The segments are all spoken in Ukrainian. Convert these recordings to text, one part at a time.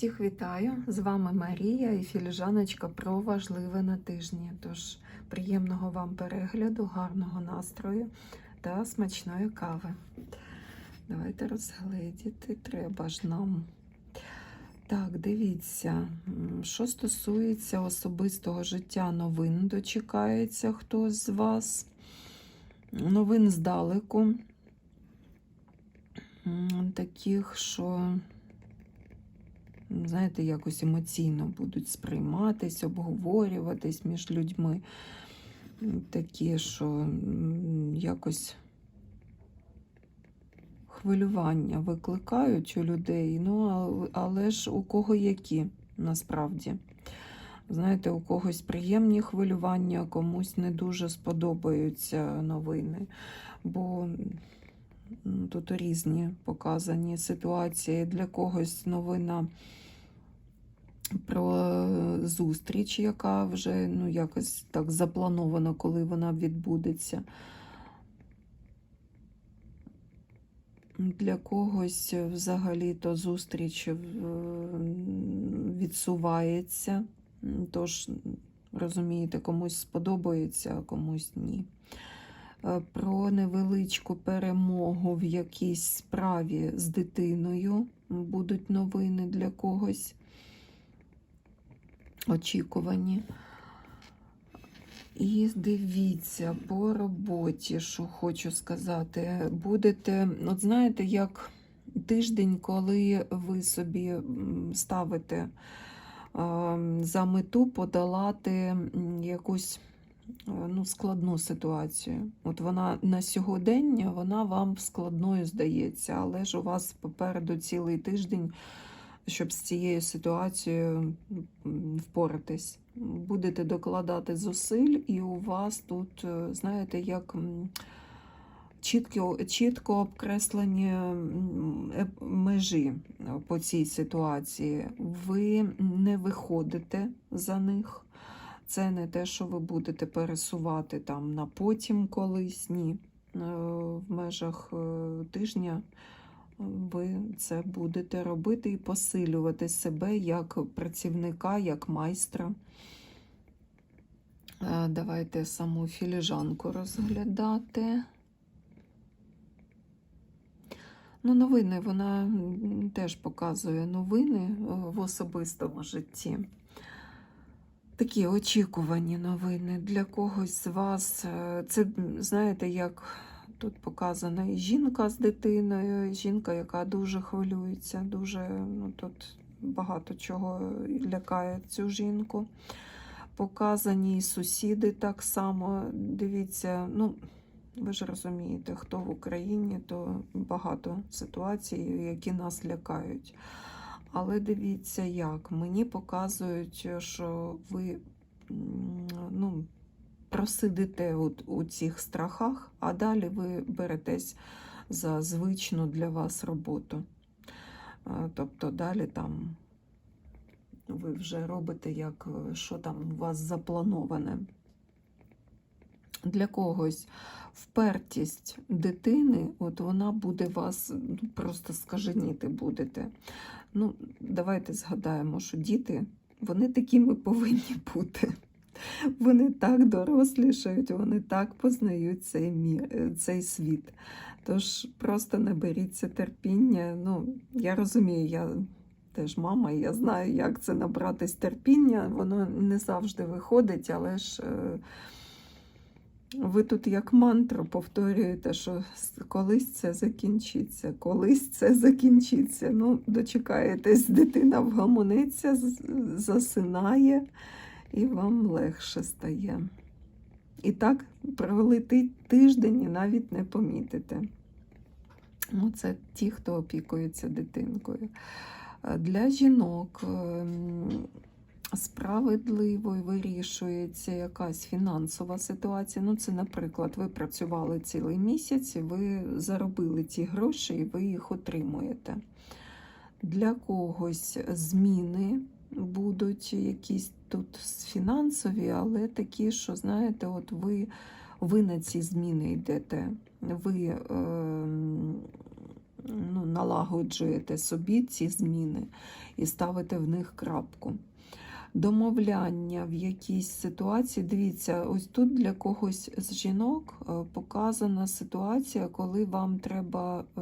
Всіх вітаю! З вами Марія і філіжаночка про важливе на тижні. Тож приємного вам перегляду, гарного настрою та смачної кави. Давайте розгледіти, треба ж нам. Так, дивіться, що стосується особистого життя новин, дочекається хтось з вас. Новин здалеку. Таких, що знаєте, якось емоційно будуть сприйматись, обговорюватись між людьми. Такі, що якось хвилювання викликають у людей, ну, але ж у кого які насправді. Знаєте, у когось приємні хвилювання, комусь не дуже сподобаються новини, бо тут різні показані ситуації. Для когось новина про зустріч, яка вже ну, якось так запланована, коли вона відбудеться. Для когось взагалі-то зустріч е, відсувається. Тож, розумієте, комусь сподобається, а комусь ні. Е, Про невеличку перемогу в якійсь справі з дитиною будуть новини для когось очікувані. І дивіться, по роботі, що хочу сказати, будете, от знаєте, як тиждень, коли ви собі ставите за мету подолати якусь е, ну, складну ситуацію. От вона на сьогодення вона вам складною здається, але ж у вас попереду цілий тиждень, щоб з цією ситуацією впоратись. Будете докладати зусиль, і у вас тут, е, знаєте, як чітко, чітко обкреслені межі по цій ситуації. Ви не виходите за них. Це не те, що ви будете пересувати там на потім колись. Ні. Е, В межах е, тижня ви це будете робити і посилювати себе як працівника, як майстра. Е, Давайте саму філіжанку розглядати. Ну, новини, вона теж показує новини е, в особистому житті. Такі очікувані новини. Для когось з вас е, це, знаєте, як тут показана і жінка з дитиною, і жінка, яка дуже хвилюється, дуже ну, тут багато чого лякає цю жінку. Показані і сусіди так само. Дивіться, ну, ви ж розумієте, хто в Україні, то багато ситуацій, які нас лякають. Але дивіться, як мені показують, що ви ну, просидите от у цих страхах, а далі ви беретесь за звичну для вас роботу. Тобто далі там ви вже робите, як е, що там у вас заплановане. Для когось впертість дитини, от вона буде вас ну, просто скаженіти будете. Ну, давайте згадаємо, що діти, вони такими повинні бути. Вони так дорослішають, вони так познають цей, мір, е, цей світ. Тож просто наберіться терпіння. Ну, я розумію, я теж мама, я знаю, як це набратись терпіння. Воно не завжди виходить, але ж. е, ви тут як мантру повторюєте, що колись це закінчиться, колись це закінчиться. Ну, дочекаєтесь, дитина вгамониться, засинає, і вам легше стає. І так пролетить тиждень і навіть не помітите. Ну, це ті, хто опікується дитинкою. Е, Для жінок ем, справедливо вирішується якась фінансова ситуація. Ну, це, наприклад, ви працювали цілий місяць, ви заробили ці гроші, і ви їх отримуєте. Для когось зміни будуть якісь тут фінансові, але такі, що, знаєте, от ви, ви на ці зміни йдете. Ви ем, ну, налагоджуєте собі ці зміни і ставите в них крапку. Домовляння в якійсь ситуації. Дивіться, ось тут для когось з жінок е, показана ситуація, коли вам треба, е,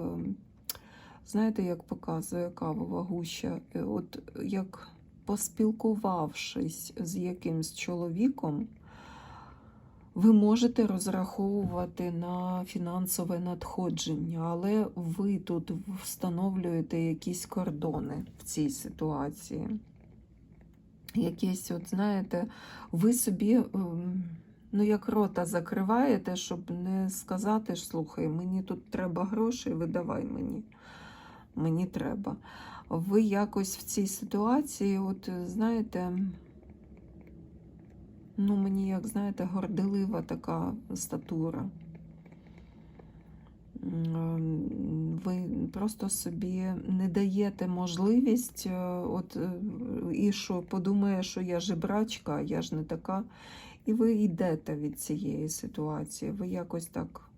знаєте, як показує кавова гуща, Е, от як поспілкувавшись з якимсь чоловіком, ви можете розраховувати на фінансове надходження, але ви тут встановлюєте якісь кордони в цій ситуації. Якесь, от знаєте, ви собі, ем, ну як рота закриваєте, щоб не сказати, слухай, мені тут треба грошей, видавай мені. Мені треба. Ви якось в цій ситуації, от знаєте, ну мені, як знаєте, горделива така статура. Ви просто собі не даєте можливість, е, от е, і що подумає, що я жебрачка, я ж не така. І ви йдете від цієї ситуації. Ви якось так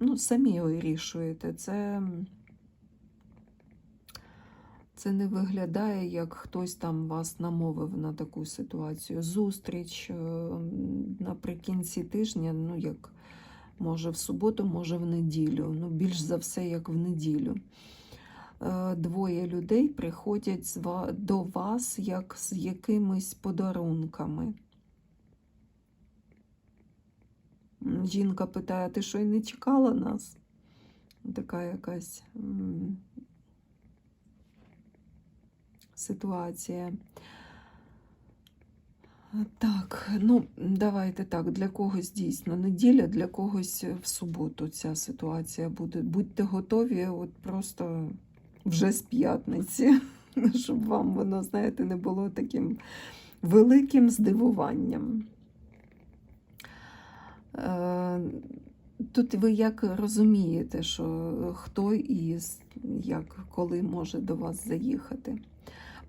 ну, самі вирішуєте. Це, це не виглядає, як хтось там вас намовив на таку ситуацію. Зустріч е, наприкінці тижня, ну як може в суботу, може в неділю. Ну, більш за все, як в неділю. Е, Двоє людей приходять до вас як з якимись подарунками. Жінка питає, ти що й не чекала нас? Така якась ситуація. Так, ну давайте так, для когось дійсно неділя, для когось в суботу ця ситуація буде. Будьте готові, от просто вже з п'ятниці, щоб вам воно, знаєте, не було таким великим здивуванням. Е, Тут ви як розумієте, що хто і як, коли може до вас заїхати.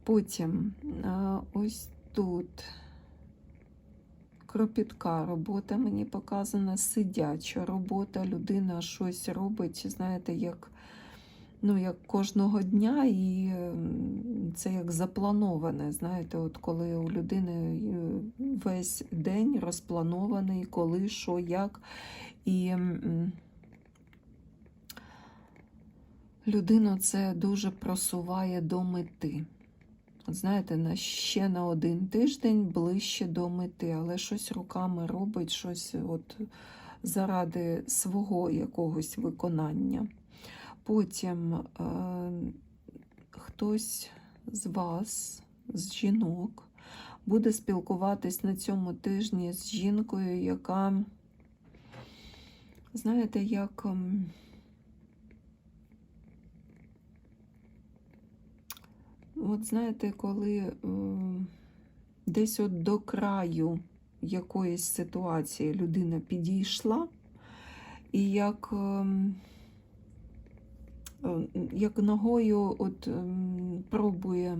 Потім е, ось тут кропітка робота мені показана, сидяча робота, людина щось робить, знаєте, як, ну, як кожного дня, і це як заплановане. Знаєте, от коли у людини е, весь день розпланований, коли, що, як. І людину це дуже просуває до мети. Знаєте, на ще на один тиждень ближче до мети, але щось руками робить, щось от заради свого якогось виконання. Потім е, хтось з вас, з жінок, буде спілкуватись на цьому тижні з жінкою, яка, знаєте, як. От знаєте, коли е, десь от до краю якоїсь ситуації людина підійшла, і як, ем, е, як ногою от, ем, пробує,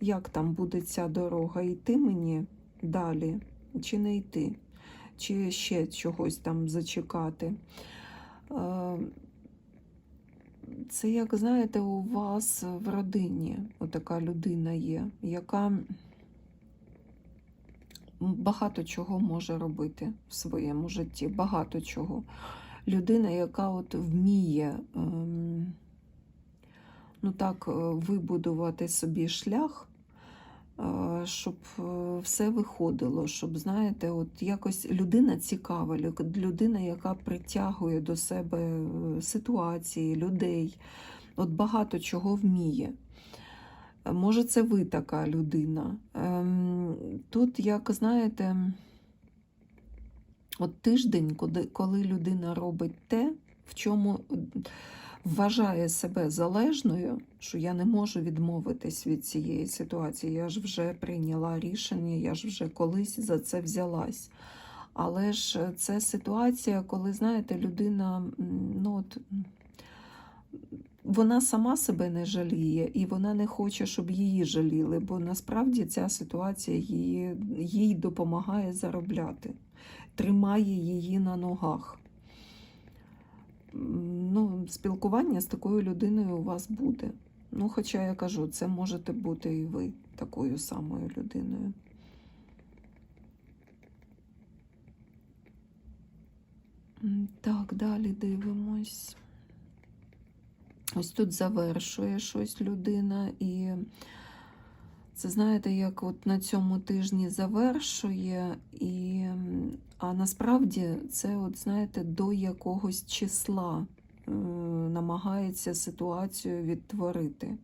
як там буде ця дорога, йти мені далі, чи не йти, чи ще чогось там зачекати. Це, як знаєте, у вас в родині отака людина є, яка багато чого може робити в своєму житті. Багато чого. Людина, яка от вміє ем, ну так, е, вибудувати собі шлях, щоб е, все виходило, щоб, знаєте, от якось людина цікава, людина, яка притягує до себе е, ситуації, людей, от багато чого вміє. Е, Може, це ви така людина. Ем, Тут, як знаєте, от тиждень, коли, коли людина робить те, в чому вважає себе залежною, що я не можу відмовитись від цієї ситуації. Я ж вже прийняла рішення, я ж вже колись за це взялась. Але ж це ситуація, коли, знаєте, людина, ну от, вона сама себе не жаліє, і вона не хоче, щоб її жаліли, бо насправді ця ситуація її, їй допомагає заробляти, тримає її на ногах. Ну, спілкування з такою людиною у вас буде. Ну, хоча я кажу, це можете бути і ви такою самою людиною. Так, далі дивимось. Ось тут завершує щось людина, і це знаєте, як от на цьому тижні завершує, і, а насправді це, от знаєте, до якогось числа е, намагається ситуацію відтворити.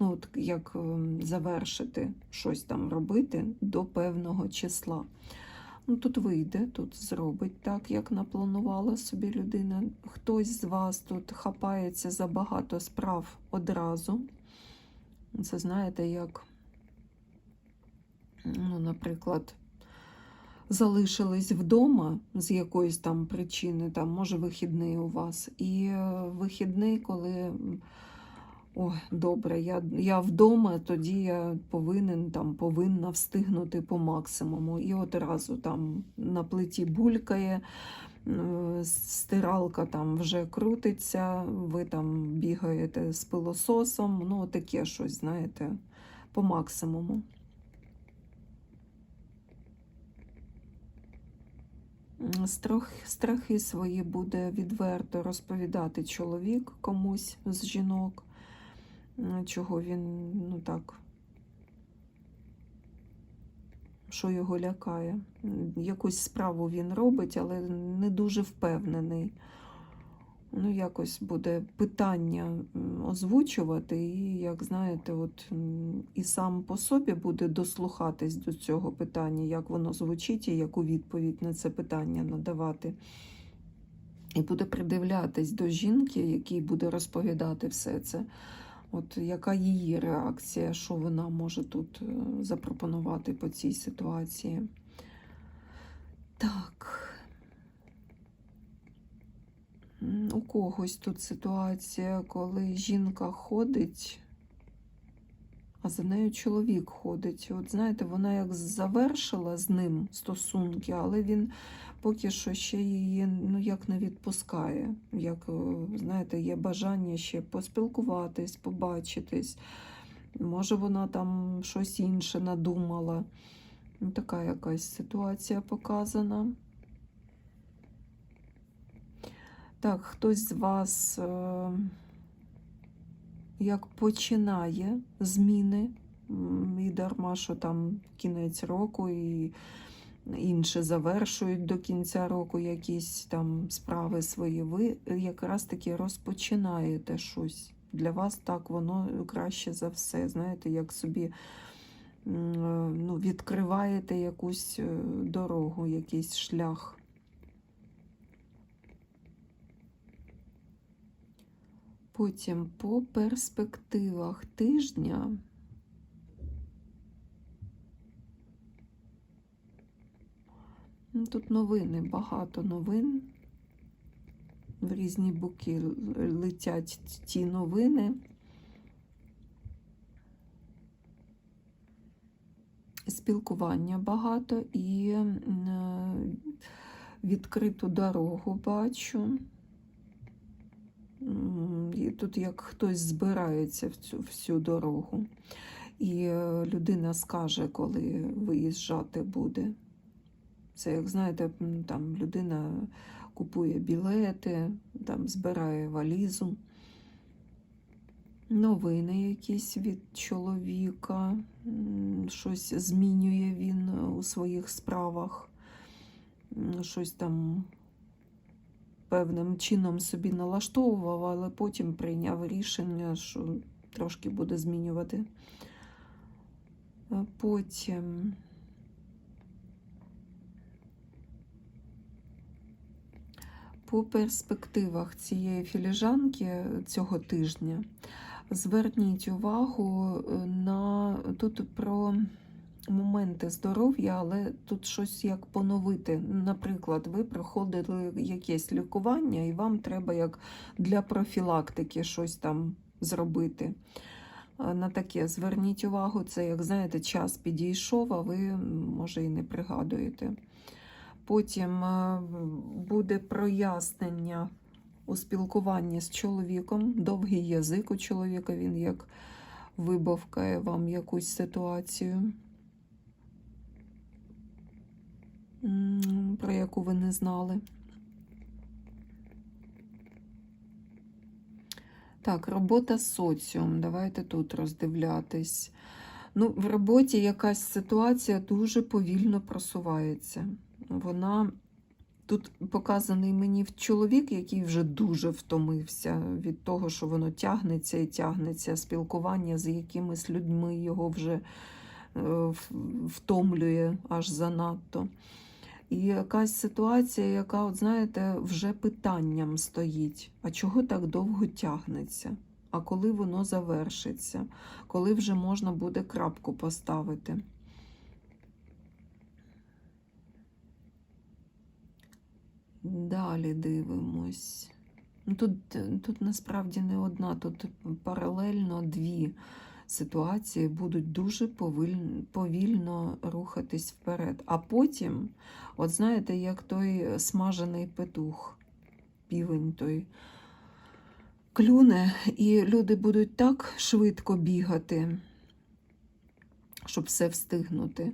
Ну, от як ем, завершити щось там робити до певного числа. Ну, тут вийде, тут зробить так, як напланувала собі людина. Хтось з вас тут хапається за багато справ одразу. Це знаєте, як, ну, наприклад, залишились вдома з якоїсь там причини, там, може, вихідний у вас, і е, вихідний, коли. Ой, добре, я, я вдома, тоді я повинен там повинна встигнути по максимуму. І одразу там на плиті булькає, стиралка там вже крутиться, ви там бігаєте з пилососом, ну таке щось, знаєте, по максимуму. Страх, страхи свої буде відверто розповідати чоловік комусь з жінок чого він, ну так, що його лякає. Якусь справу він робить, але не дуже впевнений. Ну, якось буде питання озвучувати, і, як знаєте, от і сам по собі буде дослухатись до цього питання, як воно звучить, і яку відповідь на це питання надавати. І буде придивлятись до жінки, якій буде розповідати все це. От яка її реакція, що вона може тут е, запропонувати по цій ситуації? Так. М, У когось тут ситуація, коли жінка ходить, а за нею чоловік ходить. От знаєте, вона як завершила з ним стосунки, але він поки що ще її ну, як не відпускає. Як, е, знаєте, є бажання ще поспілкуватись, побачитись. Може, вона там щось інше надумала. Така якась ситуація показана. Так, хтось з вас е, як починає зміни, і дарма, що там кінець року, і інші завершують до кінця року якісь там справи свої. Ви якраз таки розпочинаєте щось. Для вас так воно краще за все. Знаєте, як собі е, ну, відкриваєте якусь е, дорогу, якийсь шлях. Потім по перспективах тижня. Ну, Тут новини, багато новин. В різні боки летять ті новини. Спілкування багато і е, відкриту дорогу бачу. І тут як хтось збирається в цю всю дорогу. І е, людина скаже, коли виїжджати буде. Це, як знаєте, там людина купує білети, там збирає валізу. Новини якісь від чоловіка, щось змінює він у своїх справах, щось там певним чином собі налаштовував, але потім прийняв рішення, що трошки буде змінювати. Потім. По перспективах цієї філіжанки цього тижня зверніть увагу е, на тут про моменти здоров'я, але тут щось як поновити. Наприклад, ви проходили якесь лікування, і вам треба як для профілактики щось там зробити. На таке зверніть увагу, це, як знаєте, час підійшов, а ви, може, і не пригадуєте. Потім буде прояснення у спілкуванні з чоловіком, довгий язик у чоловіка, він як вибавкає вам якусь ситуацію, про яку ви не знали. Так, робота з соціум. Давайте тут роздивлятись. Ну, в роботі якась ситуація дуже повільно просувається. Вона тут показаний мені чоловік, який вже дуже втомився від того, що воно тягнеться і тягнеться. Спілкування з якимись людьми його вже е, втомлює аж занадто. І якась ситуація, яка, от знаєте, вже питанням стоїть. А чого так довго тягнеться? А коли воно завершиться? Коли вже можна буде крапку поставити? Далі дивимось. Ну, Тут, тут насправді не одна, тут паралельно дві ситуації будуть дуже повільно, рухатись вперед. А потім, от знаєте, як той смажений петух, півень той клюне, і люди будуть так швидко бігати, щоб все встигнути.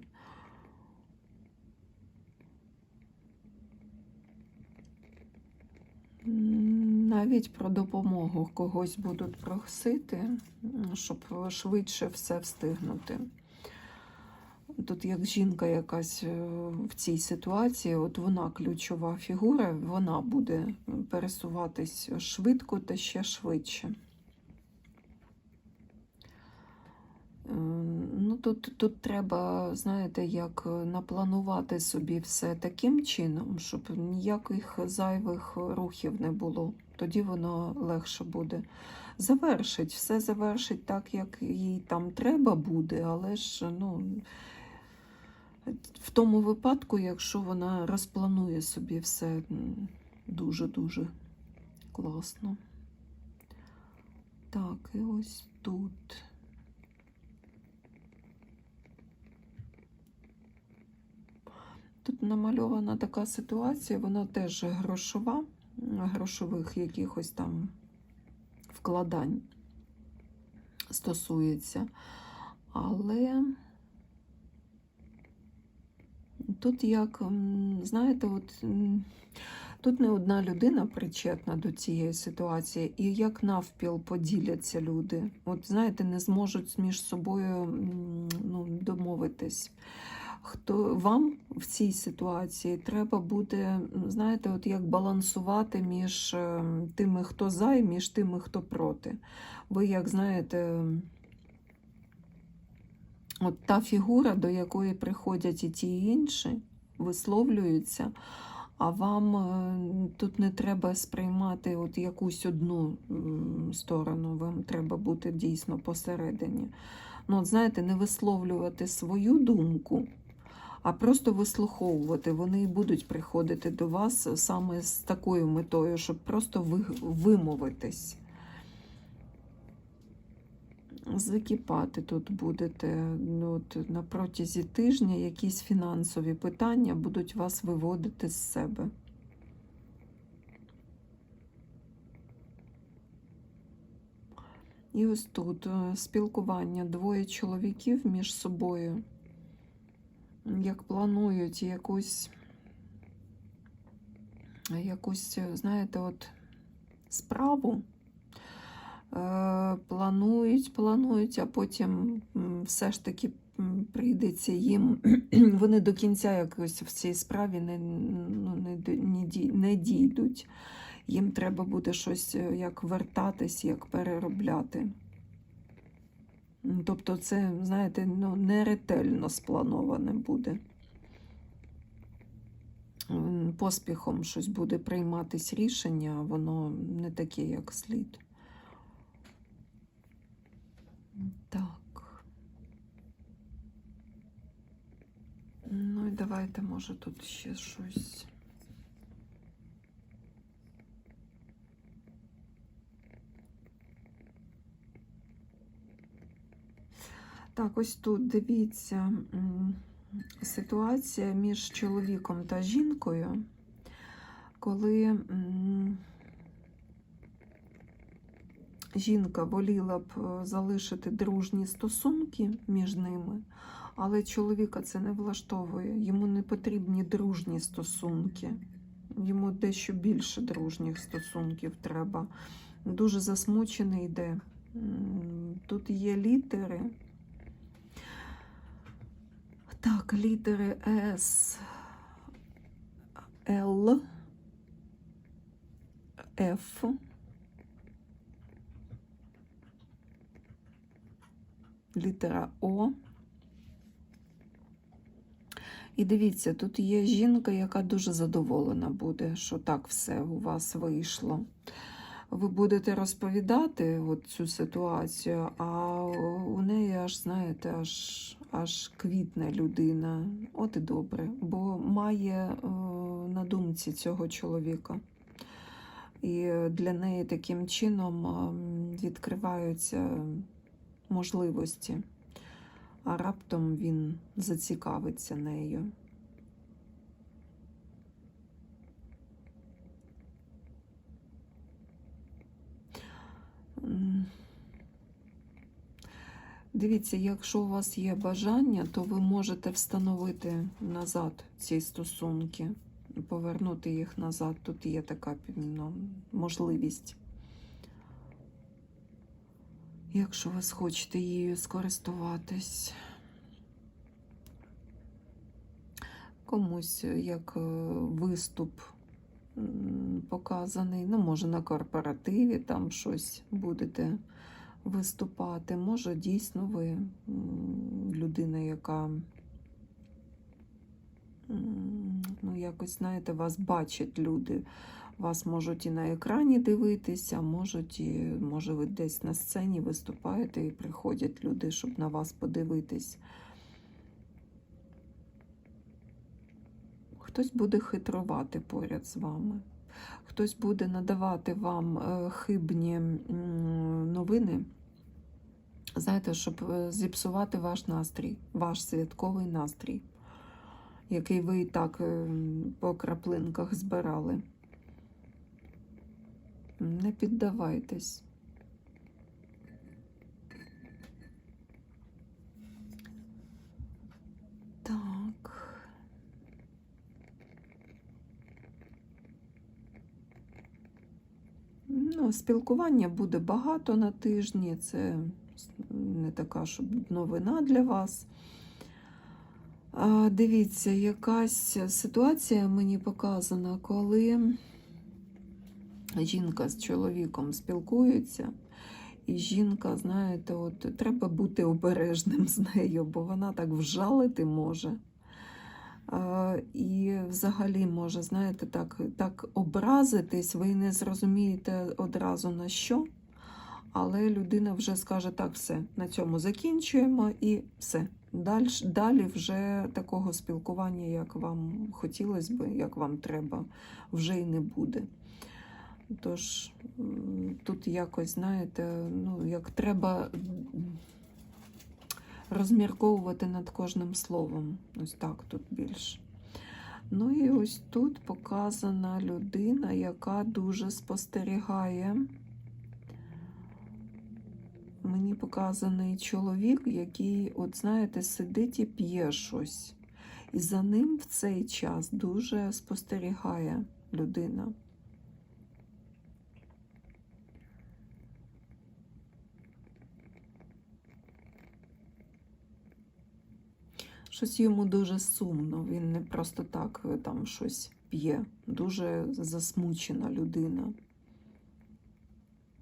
М, Навіть про допомогу когось будуть просити, щоб швидше все встигнути. Тут як жінка якась е, в цій ситуації, от вона ключова фігура, вона буде пересуватись швидко та ще швидше. Е, Ну, тут, тут треба, знаєте, як напланувати собі все таким чином, щоб ніяких зайвих рухів не було. Тоді воно легше буде. Завершить, все завершить так, як їй там треба буде, але ж ну, в тому випадку, якщо вона розпланує собі все дуже-дуже класно. Так, і ось тут. Тут намальована така ситуація, вона теж грошова, грошових якихось там вкладань стосується. Але тут як, знаєте, от тут не одна людина причетна до цієї ситуації, і як навпіл поділяться люди. От знаєте, не зможуть між собою ну, домовитись хто вам в цій ситуації треба буде, знаєте, от як балансувати між е, тими, хто за, і між тими, хто проти. Ви, як знаєте, от та фігура, до якої приходять і ті і інші, висловлюються. А вам е, тут не треба сприймати от якусь одну сторону, вам треба бути дійсно посередині. Ну, от знаєте, не висловлювати свою думку, а просто вислуховувати. Вони будуть приходити до вас саме з такою метою, щоб просто ви- вимовитись. Закіпати тут будете ну, от, на протязі тижня якісь фінансові питання будуть вас виводити з себе. І ось тут е, спілкування двоє чоловіків між собою як планують якусь, якусь, знаєте, от справу. Е, Планують, планують, а потім все ж таки прийдеться їм. Вони до кінця якось в цій справі не, ну, не, не, не дійдуть. Їм треба буде щось е, як вертатись, як переробляти. Тобто це, знаєте, ну, ретельно сплановане буде. Поспіхом щось буде прийматись рішення, воно не таке, як слід. Так. Ну і давайте, може, тут ще щось. Так, ось тут дивіться ситуація між чоловіком та жінкою, коли жінка воліла б е, залишити дружні стосунки між ними, але чоловіка це не влаштовує. Йому не потрібні дружні стосунки. Йому дещо більше дружніх стосунків треба. Дуже засмучений йде. Тут є літери. Так, літери С, Л, Ф. Літера О. І дивіться, тут є жінка, яка дуже задоволена буде, що так все у вас вийшло. Ви будете розповідати от цю ситуацію, а у неї аж, знаєте, аж, аж квітне людина. От і добре, бо має е, на думці цього чоловіка. І для неї таким чином ем, відкриваються можливості, а раптом він зацікавиться нею. Дивіться, якщо у вас є бажання, то ви можете встановити назад ці стосунки, повернути їх назад. Тут є така ну, можливість. Якщо ви схочете її скористуватись. Комусь як е, виступ показаний, ну, може, на корпоративі там щось будете виступати. Може, дійсно ви людина, яка ну, якось, знаєте, вас бачать люди. Вас можуть і на екрані дивитися, можуть і, може, ви десь на сцені виступаєте і приходять люди, щоб на вас подивитись. Хтось буде хитрувати поряд з вами, хтось буде надавати вам е, хибні новини, знаєте, щоб е, зіпсувати ваш настрій, ваш святковий настрій, який ви і так е, по краплинках збирали. Не піддавайтесь. Так. Ну, спілкування буде багато на тижні. Це не така, щоб новина для вас. Дивіться, якась ситуація мені показана, коли жінка з чоловіком спілкується, і жінка, знаєте, от треба бути обережним з нею, бо вона так вжалити може. І взагалі може, знаєте, так, так образитись, ви не зрозумієте одразу на що. Але людина вже скаже, так, все, на цьому закінчуємо і все. Далі, далі вже такого спілкування, як вам хотілося б, як вам треба, вже й не буде. Тож тут якось, знаєте, ну, як треба розмірковувати над кожним словом. Ось так тут більше. Ну і ось тут показана людина, яка дуже спостерігає. Мені показаний чоловік, який, от знаєте, сидить і п'є щось. І за ним в цей час дуже спостерігає людина. Щось йому дуже сумно. Він не просто так е, там щось п'є. Дуже засмучена людина.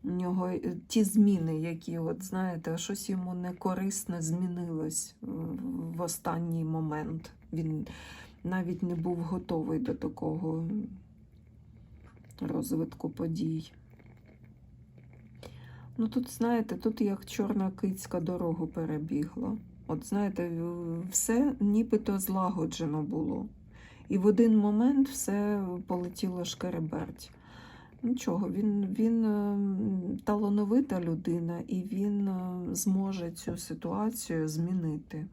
У нього е, ті зміни, які, от знаєте, щось йому некорисне змінилось е, в останній момент. Він навіть не був готовий до такого розвитку подій. Ну тут, знаєте, тут як чорна кицька дорогу перебігла. От знаєте, все нібито злагоджено було. І в один момент все полетіло шкереберть. Нічого, він, він е, талановита людина і він е, зможе цю ситуацію змінити.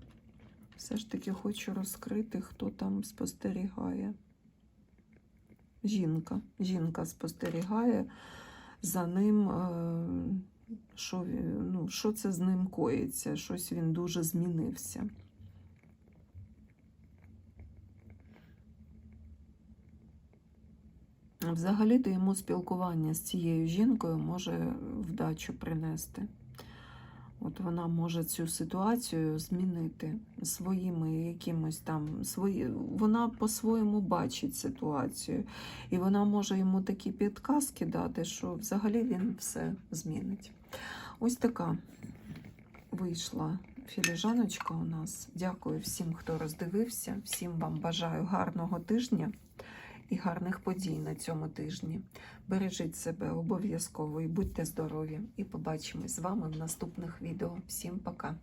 Все ж таки хочу розкрити, хто там спостерігає. Жінка. Жінка спостерігає за ним, е, що, ну, що це з ним коїться, щось він дуже змінився. Взагалі-то йому спілкування з цією жінкою може вдачу принести. От вона може цю ситуацію змінити своїми якимось там свої. Вона по-своєму бачить ситуацію, і вона може йому такі підказки дати, що взагалі він все змінить. Ось така вийшла філіжаночка у нас. Дякую всім, хто роздивився. Всім вам бажаю гарного тижня і гарних подій на цьому тижні. Бережіть себе обов'язково і будьте здорові. І побачимось з вами в наступних відео. Всім пока!